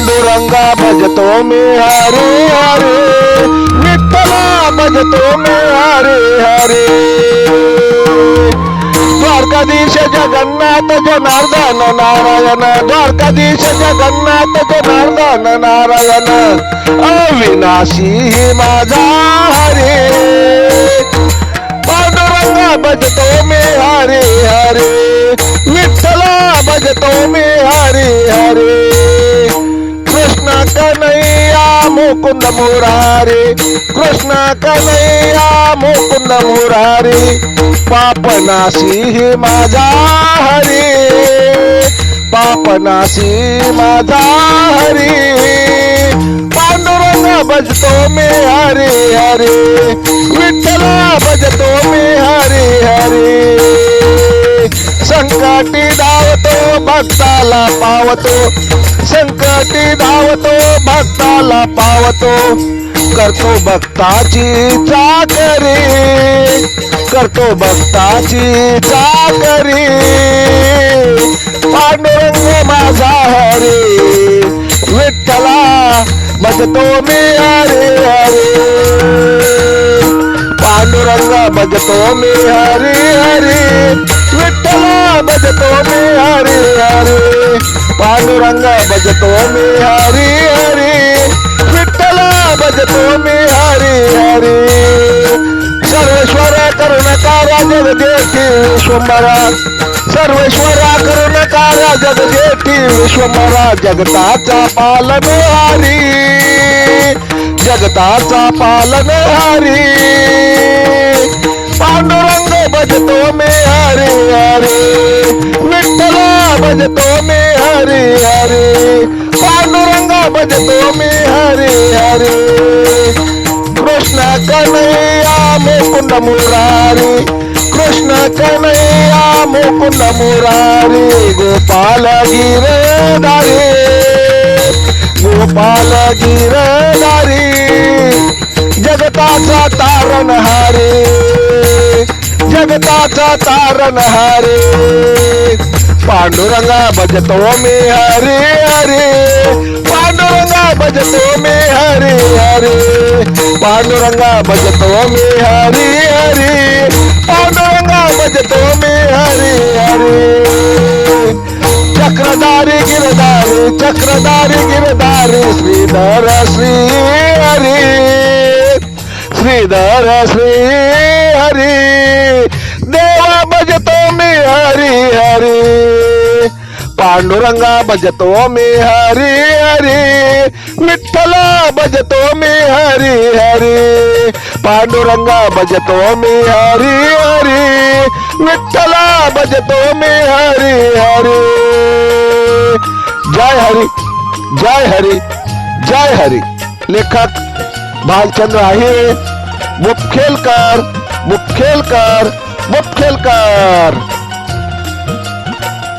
पांडुरंगा भजतो मी हरे हरे विठ्ठला भजतो मी हरे हरे। द्वारकाधीश जगन्नाथ जनार्दन नारायण। द्वारकाधीश जगन्नाथ जनार्दन नारायण। अविनाशी माझा हरे। पांडुरंगा भजतो मी हरे कन्हैया मुकुंद मुरारे कृष्ण कन्हैया मुकुंद मुरारे पापनाशी ही माझा हरी पापनाशी माझा हरी पांडुरंग भजतो मी हरे हरे विठ्ठला भजतो मी हरे हरे संकटी भक्ताला पावतो. संकटी धावतो भक्ताला पावतो. करतो भक्ताची चाकरी. करतो भक्ताची चाकरी. पांडुरंग माझा हरे. विठ्ठला भजतो मी हरे हरे. पांडुरंग भजतो मी हरे हरे. विठ्ठला भजतो मी हरे हरे पांडुरंग भजतो मी हरे हरे विठ्ठला भजतो मी हरे हरे सर्वेश्वर करुण कार्या जग करुणकारा जगदेठी विश्वंभरा सर्वेश्वरा करुणकारा जगदेठी विश्वंभरा जगताचा पालनहारी जगताचा पालनहारी पांडुरंग भजतो में हरे हरे विठ्ठला भजतो मी हरे हरे, पांडुरंग भजतो मी हरे हरे। कृष्ण कन्हैया मुकुंद मुरारी, कृष्ण कन्हैया मुकुंद मुरारी, गोपाल गिरधारी जगताचा तारण हारे। पांडुरंगा भजतो मी हरे हरे। पांडुरंगा भजतो मी हरे हरे। पांडुरंगा भजतो मी हरे हरे। पांडुरंगा भजतो में हरे हरे। चक्रधारी गिरधारी चक्रधारी गिरधारी, श्रीधर श्री हरी। श्रीधर श्री हरी। भजतो मी हरी हरी, पांडुरंगा भजतो मी हरी हरी विठ्ठला भजतो मी हरी हरी, पांडुरंगा भजतो मी हरी हरी विठ्ठला भजतो मी हरी हरी। जय हरी जय हरी जय हरी। लेखक भालचंद्र आहे मुखेलकर मुखेलकर मुखेलकर